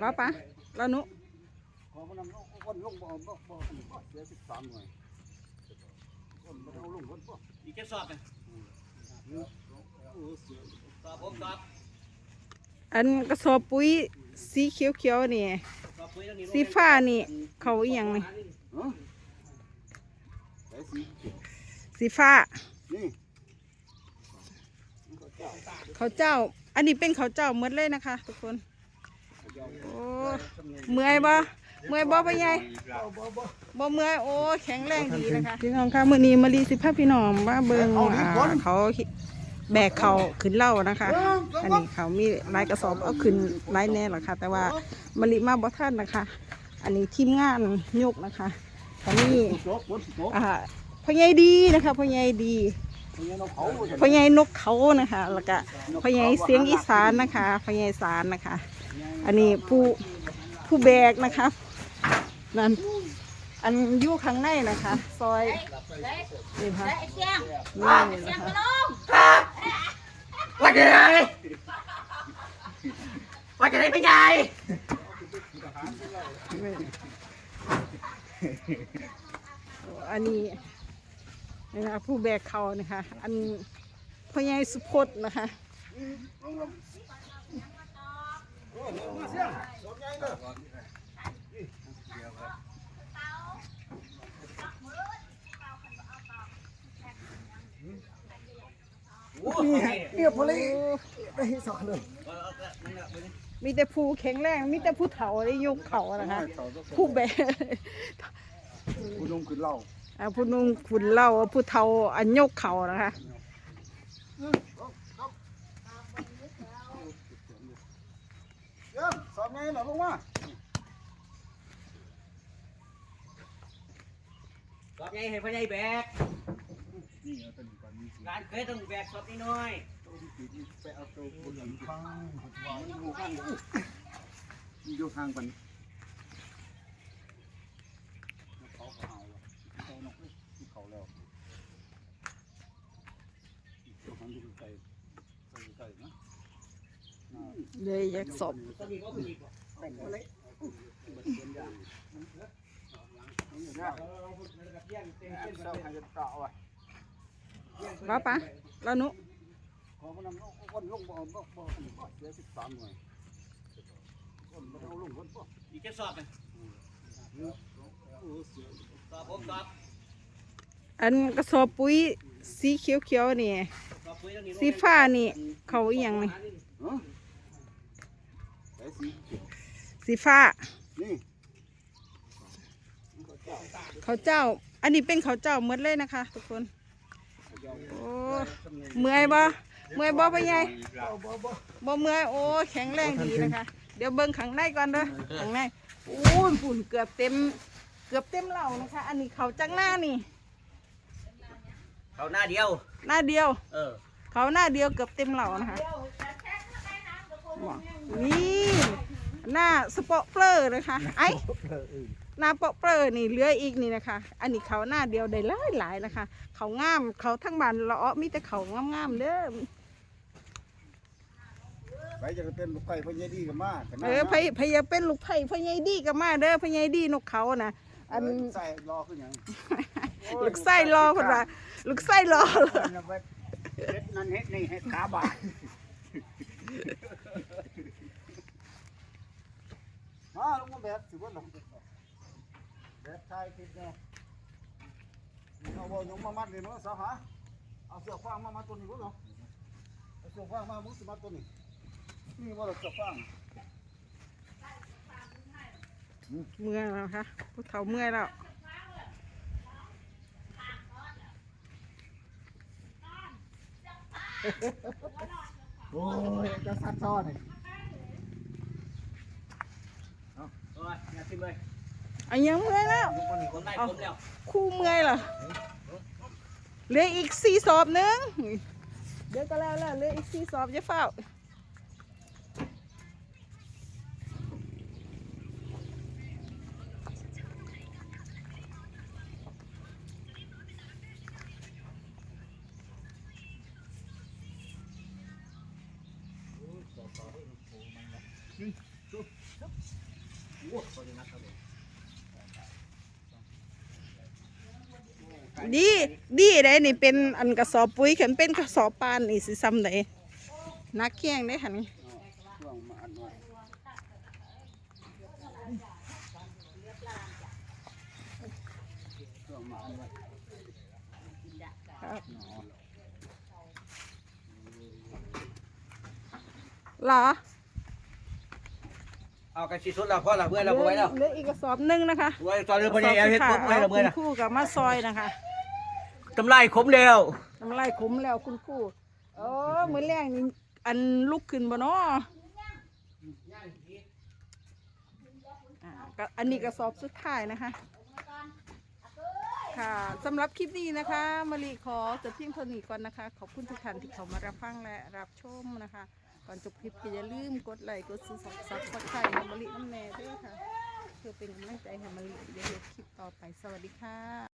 ว่าปะแล้วนุขอพนันคนลงบ่บ่บ่เสียสิบสามหน่วยคนบ่เอาลงคนบ่อีกแค่สอบเลยเออเสียสอบผมสอบอันกระสอบปุ๋ยสีเขียวๆนี่สอบปุ๋ยตรงนี้สีฟ้านี่เขาอีหยังนี่สีฟ้าเขาเจ้า อันนี้เป็นเขาเจ้าหมดเลยนะคะ ทุกคน โอ้เมื่อยบ่เมื่อยบ่ปะยายบ่เมื่อยโอ้แข็งแรงดีนะคะพี่น้องค่ะมื้อนี้มารีสิพาพี่น้องมาเบิ่งอ่าเขาแบกเขาขึ้นเหล่านะคะ อันนี้เขามีลายกระสอบเอาขึ้นลายแน่หรอค่ะ แต่ว่ามารีมาบ่ทันนะคะ อันนี้ทีมงานยกนะคะตอนนี้อ่าพ่อใหญ่ดีนะคะพ่อใหญ่ดีคนนี้เราเขาพ่อใหญ่นกเขานะคะ แล้วก็พ่อใหญ่เสียงอีสานนะคะพ่อใหญ่สารนะคะ อันนี้ผู้ผู้แบกนะคะนั่นอันอยู่ข้างในนะคะ ซอยนี่ค่ะไอ้เสียงนี่เสียนะงคะกระลงว่าจะได้ว่าจะได้ไม่ใหญ่อันนี้นี่นะคะผู้แบกเขานะคะ อันพ่อใหญ่สุพจน์นะคะ เรียบร้อยได้สองเลยมีแต่ผู้แข็งแรง มีแต่ผู้เฒ่าได้ยกเขานะคะผู้แบกคุณลุงคือเหล้าอ่าผู้นุ่งขุนเหล่าผู้เฒ่าอันยกเขานะคะ เยี่ยมสอบไงเหรอลงมาสอบใหญ่ให้พ่อใหญ่แบกนี่เอาตัวนี้ก่อนนี่สิการเคยต้องแบกสอบนิดหน่อยไปเอาตัวบนหลังข้างวางอยู่ข้างอยู่ข้างกัน สามหน่วยคนบ่เอาลงคนบ่อีกแค่สอบเลยเออเสียสอบผมสอบอันกระสอบปุ๋ยสีเขียวๆนี่สอบปุ๋ยตรงนี้สีฟ้านี่ เขาอีหยังนี่ฮะใส่สีเขียวสีฟ้า นี่เขาวเจ้า อันนี้เป็นเขาวเจ้าหมดเลยนะคะ ทุกคน โอ้เมื่อยบ่เมื่อยบ่ปะยายบ่เมื่อยโอ้แข็งแรงดีนะคะ เดี๋ยวเบิ่งข้างในก่อนเด้อข้างในโอ้ยฝุ่นเกือบเต็ม เกือบเต็มเหล่านะคะ อันนี้เขาจังหน้านี่ เขาหน้าเดียว หน้าเดียว เออ เขาหน้าเดียวเกือบเต็มเหล่านะคะว้าวนี่ หน้าสปอร์เปอร์นะคะ ไอ้หน้าเปาะเปอร์นี่เหลืออีกนี่นะคะ อันนี้เขาหน้าเดียวได้หลายหลายๆนะคะ เขางามเขาทั้งบ้านละอ้อมีแต่เขางามๆเด้อไปจะเป็นลูกไก่พญาดีกันมากเออพยพยาเป็นลูกไผ่พยายดีก็มาเด้อพยายดีนกเขานะอันใส่รอขึ้นยังลูกไส้รอคนละลูกไส้รอเลยเฮ็ดนั่นเฮ็ดนี่เฮ็ดขาบาด มาลงมาแบบสิว่าลงแบบชายคิดเนี่ยเอาบ่ยงมามัดนี่มั้งสาวหาเอาเสือฟางมามัดตัวนี้บ่เนาะเอาเสือฟางมามุสมัดตัวนี้นี่ว่าเราเสือฟางเมื่อยแล้วค่ะผู้เฒ่าเมื่อยแล้วโอ้ยจะซัดซ้อนโอ้ย อย่าขึ้นเลยอันยังเมื่อยแล้วคนได้ผมแล้วคู่เมื่อยเหรอเหลืออีกสี่สอบหนึงเดี๋ยวก็แล้วแล้วเหลืออีกสี่สอบอย่าเฝ้า โอ้ยคนนี้นักครับผมดีดีได้นี่เป็นอันกระสอบปุ๋ยเข็มเป็นกระสอบปานนี่สิซ้ำได้นักเคียงได้ค่ะนี่ช่วงมาอันไว้ช่วงมาอันไว้ครับเหรอ เอากระชีสุดแล้วพ่อละเมื่อยแล้วบ่ไหวแล้วเหลืออีกกระสอบหนึงนะคะไว้ตอนเรือพญาเฮ็ดปุ๊บเมื่อยแล้วเมื่อยคุแล้วณครู่กับมาซอยนะคะกำไรขมแล้วน้ำลายขมแล้วคุณครู่เออมือแรงนี่อันลุกขึ้นบ่เนาะอ่าก็อันนี้กระสอบสุดท้ายนะคะ ค่ะสำหรับคลิปนี้นะคะมารีขอจบเพียงเท่านี้ก่อนนะคะ ขอบคุณทุกท่านที่เข้ามารับฟังและรับชมนะคะ ก่อนจบคลิปก็อย่าลืมกดไลค์กดซับสไครต์ให้มารีน้ำแน่ด้วยค่ะ เพื่อเป็นกำลังใจให้มารีได้เห็นคลิปต่อไปสวัสดีค่ะ